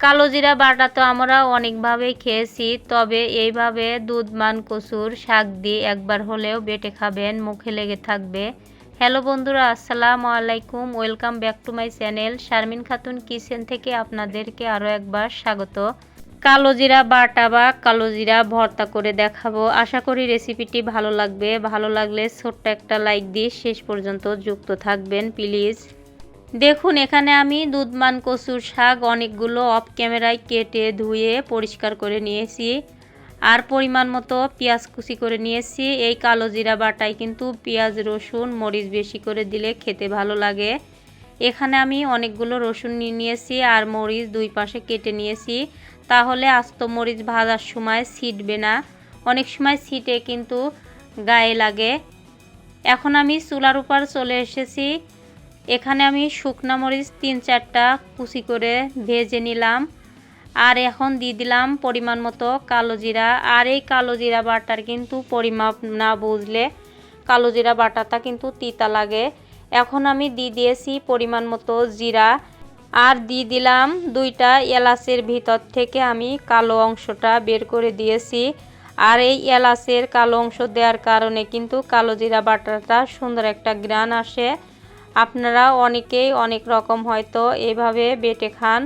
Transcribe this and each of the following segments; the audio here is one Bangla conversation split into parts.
কালো জিরা বাটা তো আমরা অনেকভাবেই খেয়েছি, তবে এইভাবে দুধ মান কচুর শাক দিয়ে একবার হলেও বেটে খাবেন, মুখে লেগে থাকবে। হ্যালো বন্ধুরা, আসসালামু আলাইকুম, welcome back to my channel Sharmin Khatun kitchen থেকে আপনাদেরকে আরও একবার স্বাগত। কালো জিরা বাটা বা কালো জিরা ভর্তা করে দেখাবো। আশা করি রেসিপিটি ভালো লাগবে। ভালো লাগলে ছোট্ট একটা লাইক দিয়ে শেষ পর্যন্ত যুক্ত থাকবেন, প্লিজ। দেখুন, এখানে আমি দুধমান কচুর শাক অনেকগুলো অফ ক্যামেরায় কেটে ধুয়ে পরিষ্কার করে নিয়েছি। আর পরিমাণ মতো পেঁয়াজ কুচি করে নিয়েছি। এই কালো জিরা বাটায় কিন্তু পেঁয়াজ, রসুন, মরিচ বেশি করে দিলে খেতে ভালো লাগে। এখানে আমি অনেকগুলো রসুন নিয়ে নিয়েছি আর মরিচ দুই পাশে কেটে নিয়েছি। তাহলে আস্ত মরিচ ভাজার সময় ছিটবে না। অনেক সময় ছিটে কিন্তু গায়ে লাগে। এখন আমি চুলার উপর চলে এসেছি। এখানে আমি শুকনা মরিচ তিন চারটা কুচি করে ভেজে নিলাম। আর এখন দিয়ে দিলাম পরিমাণ মতো কালো জিরা। আর এই কালো জিরা বাটার কিন্তু পরিমাপ না বুঝলে কালো জিরা বাটাটা কিন্তু তিতা লাগে। এখন আমি দিয়ে দিয়েছি পরিমাণ মতো জিরা। আর দিয়ে দিলাম দুইটা এলাচের ভিতর থেকে আমি কালো অংশটা বের করে দিয়েছি। আর এই এলাচের কালো অংশ দেওয়ার কারণে কিন্তু কালো জিরা বাটাটা সুন্দর একটা গ্রান আসে। আপনারা অনেকেই অনেক রকম হয়তো এভাবে বেটে খান।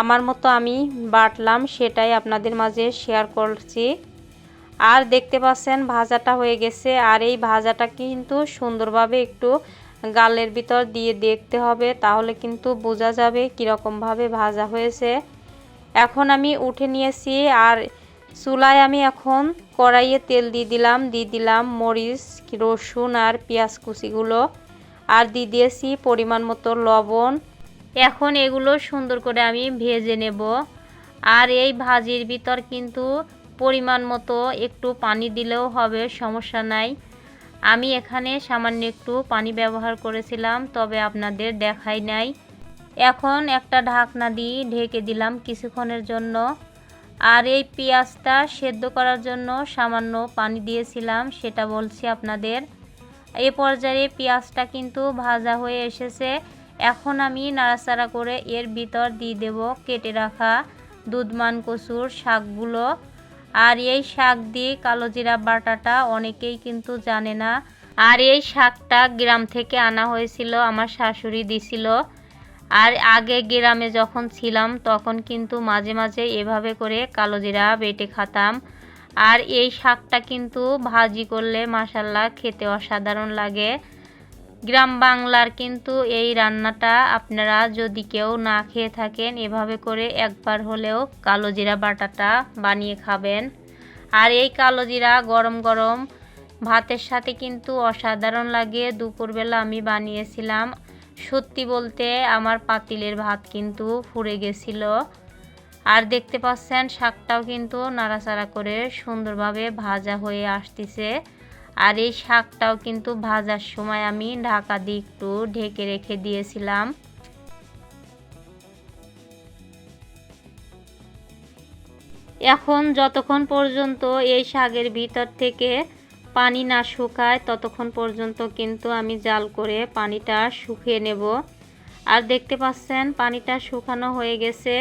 আমার মতো আমি বাটলাম, সেটাই আপনাদের মাঝে শেয়ার করছি। আর দেখতে পাচ্ছেন, ভাজাটা হয়ে গেছে। আর এই ভাজাটা কিন্তু সুন্দরভাবে একটু গালের ভিতর দিয়ে দেখতে হবে, তাহলে কিন্তু বোঝা যাবে কীরকমভাবে ভাজা হয়েছে। এখন আমি উঠে নিয়েছি, আর চুলায় আমি এখন কড়াইয়ে তেল দিয়ে দিলাম। দিয়ে দিলাম মরিচ, রসুন আর পেঁয়াজ কুচিগুলো। আর দিয়ে দিয়েছি পরিমাণ মতো লবণ। এখন এগুলো সুন্দর করে আমি ভেজে নেব। আর এই ভাজির ভিতর কিন্তু পরিমাণ মতো একটু পানি দিলেও হবে, সমস্যা নাই। আমি এখানে সামান্য একটু পানি ব্যবহার করেছিলাম, তবে আপনাদের দেখাই নাই। এখন একটা ঢাকনা দিয়ে ঢেকে দিলাম কিছুক্ষণের জন্য। আর এই পেঁয়াজটা সেদ্ধ করার জন্য সামান্য পানি দিয়েছিলাম, সেটা বলছি আপনাদের। এ পর্যায়ে পেঁয়াজটা কিন্তু ভাজা হয়ে এসেছে। এখন আমি নাড়াচাড়া করে এর ভিতর দিয়ে দেব কেটে রাখা দুধমান কচুর শাকগুলো। আর এই শাক দিয়ে কালো জিরা বাটাটা অনেকেই কিন্তু জানে না। আর এই শাকটা গ্রাম থেকে আনা হয়েছিল, আমার শাশুড়ি দিছিল। আর আগে গ্রামে যখন ছিলাম, তখন কিন্তু মাঝে মাঝে এভাবে করে কালো জিরা বেটে খাতাম। আর এই শাকটা কিন্তু ভাজি করলে মাসাল্লা খেতে অসাধারণ লাগে। গ্রাম বাংলার কিন্তু এই রান্নাটা আপনারা যদি কেউ না খেয়ে থাকেন, এভাবে করে একবার হলেও কালো জিরা বাটাটা বানিয়ে খাবেন। আর এই কালো জিরা গরম গরম ভাতের সাথে কিন্তু অসাধারণ লাগে। দুপুরবেলা আমি বানিয়েছিলাম। সত্যি বলতে আমার পাতিলের ভাত কিন্তু ফুরে গেছিল। আর দেখতে পাচ্ছেন শাকটাও কিন্তু নাড়াচাড়া করে সুন্দরভাবে ভাজা হয়ে আসতেছে। আর এই শাকটাও কিন্তু ভাজার সময় আমি ঢাকা দিয়ে একটু ঢেকে রেখে দিয়েছিলাম। এখন যতক্ষণ পর্যন্ত এই শাকের ভিতর থেকে পানি না শুকায়, ততক্ষণ পর্যন্ত কিন্তু আমি জাল করে পানিটা শুকিয়ে নেব। আর দেখতে পাচ্ছেন পানিটা শুকানো হয়ে গেছে।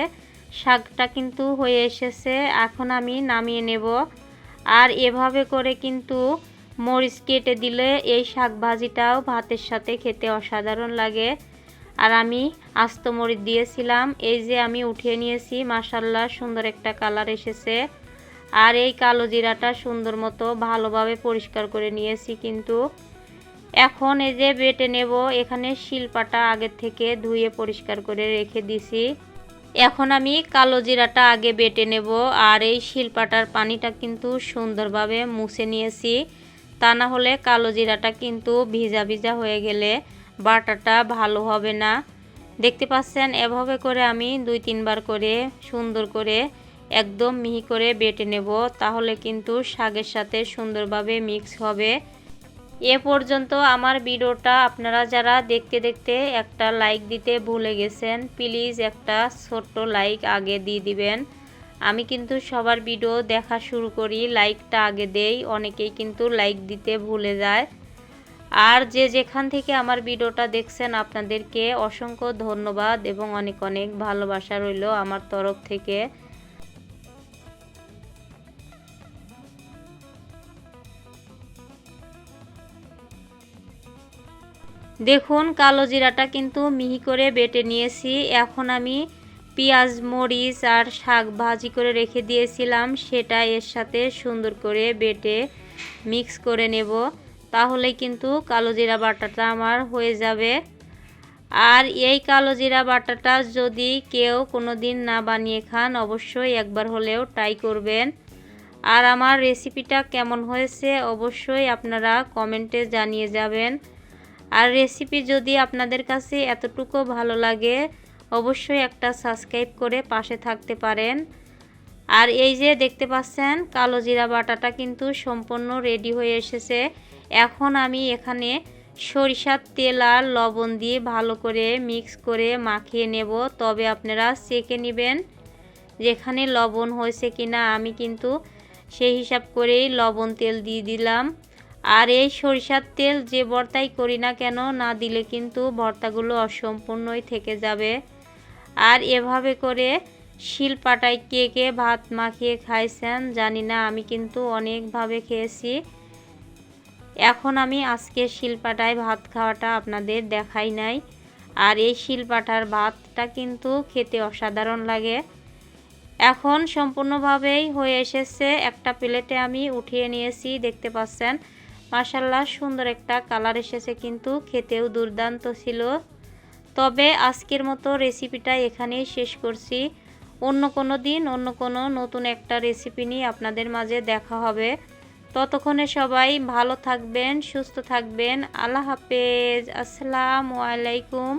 শাকটা কিন্তু হয়ে এসেছে, এখন আমি নামিয়ে নেব। আর এভাবে করে কিন্তু মরিচ কেটে দিলে এই শাক ভাজিটাও ভাতের সাথে খেতে অসাধারণ লাগে। আর আমি আস্ত মরিচ দিয়েছিলাম, এই যে আমি উঠিয়ে নিয়েছি মাসাল্লাহ সুন্দর একটা কালার এসেছে। আর এই কালো জিরাটা সুন্দর মতো ভালোভাবে পরিষ্কার করে নিয়েছি কিন্তু। এখন এই যে বেটে নেব, এখানে শিলপাটা আগের থেকে ধুয়ে পরিষ্কার করে রেখে দিছি। এখন আমি কালো জিরাটা আগে বেটে নেব আর এই শিলপাটার পানিটা কিন্তু সুন্দরভাবে মুছে নিয়েছি। তা না হলে কালো জিরাটা কিন্তু ভিজা ভিজা হয়ে গেলে বাটাটা ভালো হবে না। দেখতে পাচ্ছেন, এভাবে করে আমি দুই তিনবার করে সুন্দর করে একদম মিহি করে বেটে নেব, তাহলে কিন্তু শাকের সাথে সুন্দরভাবে মিক্স হবে। এ পর্যন্ত আমার ভিডিওটা আপনারা যারা দেখতে দেখতে একটা লাইক দিতে ভুলে গেছেন, প্লিজ একটা ছোট্ট লাইক আগে দিয়ে দিবেন। আমি কিন্তু সবার ভিডিও দেখা শুরু করি, লাইকটা আগে দেই, অনেকেই কিন্তু লাইক দিতে ভুলে যায়। আর যে যেখান থেকে আমার ভিডিওটা দেখছেন, আপনাদেরকে অসংখ্য ধন্যবাদ এবং অনেক অনেক ভালোবাসা রইল আমার তরফ থেকে। দেখুন, কালো জিরাটা কিন্তু মিহি করে বেটে নিয়েছি। এখন আমি পেঁয়াজ, মরিচ আর শাক ভাজি করে রেখে দিয়েছিলাম। সেটা এর সাথে সুন্দর করে বেটে মিক্স করে নেব। তাহলে কিন্তু কালো জিরা বাটাটা আমার হয়ে যাবে। আর এই কালো জিরা বাটাটা যদি কেউ কোনো দিন না বানিয়ে খান, অবশ্যই একবার হলেও ট্রাই করবেন। আর আমার রেসিপিটা কেমন হয়েছে, অবশ্যই আপনারা কমেন্টে জানিয়ে যাবেন। আর রেসিপি যদি আপনাদের কাছে এতটুকু ভালো লাগে, অবশ্যই একটা সাবস্ক্রাইব করে পাশে থাকতে পারেন। আর এই যে দেখতে পাচ্ছেন, কালো জিরা বাটাটা কিন্তু সম্পূর্ণ রেডি হয়ে এসেছে। এখন আমি এখানে সরিষার তেল আর লবণ দিয়ে ভালো করে মিক্স করে মাখিয়ে নেব। তবে আপনারা চেকে নেবেন যেখানে লবণ হয়েছে কিনা। আমি কিন্তু সেই হিসাব করেই লবণ তেল দিয়ে দিলাম। আর এই সরিষার তেল যে ভর্তাই করি না কেন, না দিলে কিন্তু ভর্তাগুলো অসম্পূর্ণই থেকে যাবে। আর এভাবে করে শিল পাটায় কে কে ভাত মাখিয়ে খাইছেন জানি না, আমি কিন্তু অনেকভাবে খেয়েছি। এখন আমি আজকে শিলপাটায় ভাত খাওয়াটা আপনাদের দেখাই নাই। আর এই শিল শিলপাটার ভাতটা কিন্তু খেতে অসাধারণ লাগে। এখন সম্পূর্ণভাবেই হয়ে এসেছে। একটা প্লেটে আমি উঠিয়ে নিয়েছি, দেখতে পাচ্ছেন। মাসাল্লাহ সুন্দর একটা কালার এসেছে কিন্তু, খেতেও দুর্দান্ত ছিল। তবে আজকের মতো রেসিপিটা এখানেই শেষ করছি। অন্য কোনো দিন, অন্য কোনো নতুন একটা রেসিপি নিয়ে আপনাদের মাঝে দেখা হবে। ততক্ষণে সবাই ভালো থাকবেন, সুস্থ থাকবেন। আল্লাহ হাফেজ। আসসালামু আলাইকুম।